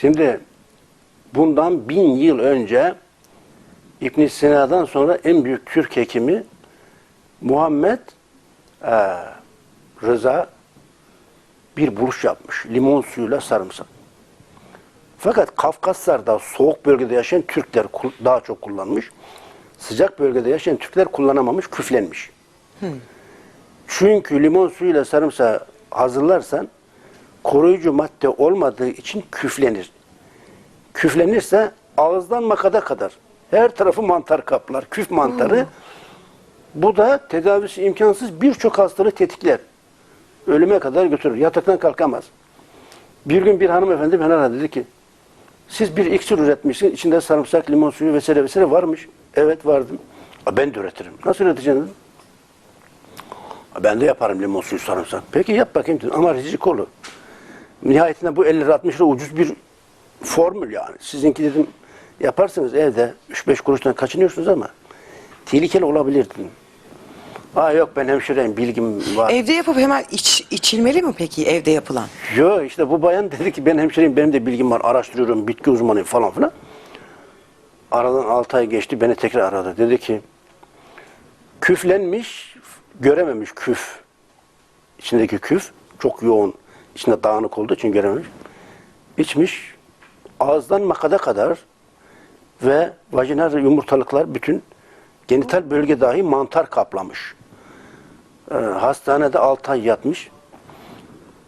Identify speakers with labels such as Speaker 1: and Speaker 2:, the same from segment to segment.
Speaker 1: Şimdi bundan bin yıl önce İbn Sina'dan sonra en büyük Türk hekimi Muhammed eee, Rıza bir buluş yapmış. Limon suyuyla sarımsak. Fakat Kafkaslar'da soğuk bölgede yaşayan Türkler daha çok kullanmış. Sıcak bölgede yaşayan Türkler kullanamamış, küflenmiş. Çünkü limon suyuyla sarımsağı hazırlarsan koruyucu madde olmadığı için küflenir. Küflenirse ağızdan makada kadar her tarafı mantar kaplar. Küf mantarı. Bu da tedavisi imkansız birçok hastalığı tetikler. Ölüme kadar götürür. Yataktan kalkamaz. Bir gün bir hanımefendi bana aradı dedi ki siz bir iksir üretmişsiniz. içinde sarımsak, limon suyu vesaire vesaire varmış. Evet vardım. "Aa, Ben de üretirim. Nasıl üreteceksin dedim. "Aa, Ben de yaparım limon suyu sarımsak. Peki yap bakayım dedim. Ama rizikolu. Nihayetinde bu 50 lira 60 lira ucuz bir formül yani. Sizinki dedim yaparsınız evde 3-5 kuruştan kaçınıyorsunuz ama tehlikeli olabilir dedim. Aa yok ben hemşireyim bilgim var.
Speaker 2: Evde yapıp hemen iç, içilmeli mi peki evde yapılan?
Speaker 1: Yo işte bu bayan dedi ki ben hemşireyim benim de bilgim var araştırıyorum bitki uzmanıyım falan filan. Aradan 6 ay geçti beni tekrar aradı. Dedi ki küflenmiş görememiş küf. İçindeki küf çok yoğun. İçinde dağınık olduğu için görememiş. İçmiş ağızdan makada kadar ve vajinal yumurtalıklar bütün genital bölge dahi mantar kaplamış. Ee, hastanede 6 ay yatmış.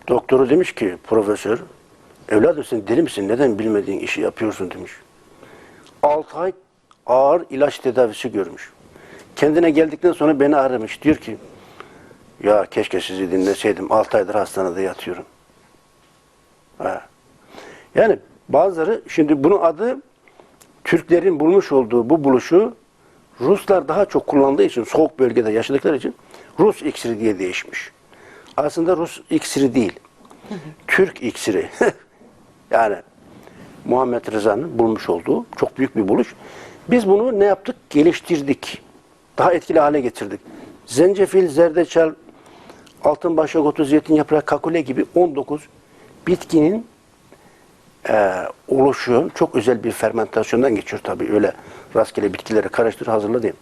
Speaker 1: Doktoru demiş ki profesör, evladım sen deli misin? Neden bilmediğin işi yapıyorsun demiş. 6 ay ağır ilaç tedavisi görmüş. Kendine geldikten sonra beni aramış. Diyor ki, ya keşke sizi dinleseydim. 6 aydır hastanede yatıyorum. Ha. Yani bazıları, şimdi bunun adı Türklerin bulmuş olduğu bu buluşu Ruslar daha çok kullandığı için, soğuk bölgede yaşadıkları için Rus iksiri diye değişmiş. Aslında Rus iksiri değil. Türk iksiri. yani Muhammed Rıza'nın bulmuş olduğu çok büyük bir buluş. Biz bunu ne yaptık? Geliştirdik. Daha etkili hale getirdik. Zencefil, zerdeçal, altın başak otu, zeytin yaprağı, kakule gibi 19 bitkinin e, oluşuyor. Çok özel bir fermentasyondan geçiyor tabii. Öyle rastgele bitkileri karıştır hazırla değil.